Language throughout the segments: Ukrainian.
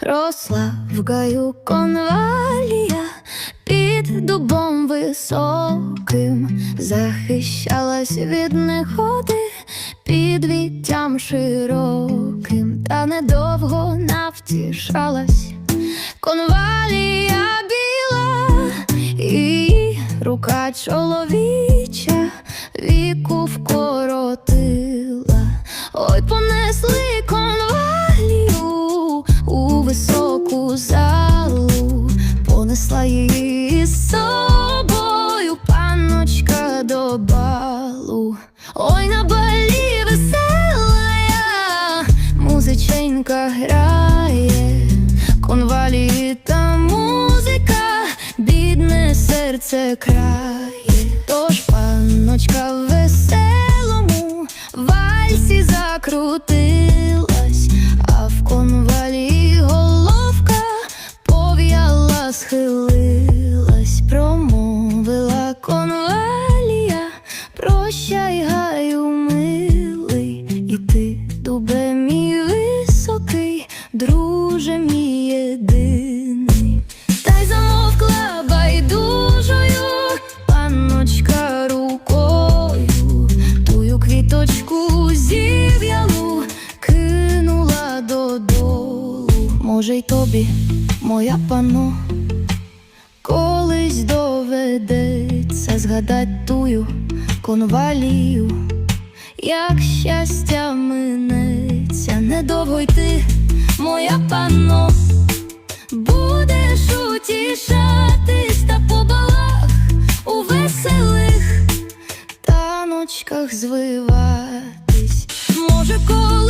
Росла в гаю конвалія. Під дубом високим, захищалась від негоди. Під віттям широким, та недовго навтішалась. Конвалія біла і рука чоловіча віку вкоротила. Ой, понесли понесла її з собою панночка до балу. Ой, на балі весела музиченька грає, конвалії та музика, бідне серце крає, тож панночка схилилась, промовила конвалія, прощай, гаю, милий, і ти, дубе мій високий, друже мій єдиний. Та й замовкла байдужою панночка рукою, тую квіточку зів'ялу кинула додолу. Може, й тобі, моя пано, згадать тую конвалію, як щастя минеться, недовго йти, моя панно. Будеш утішатись та по балах у веселих таночках звиватись. Може, колись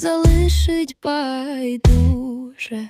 залишить байдуже.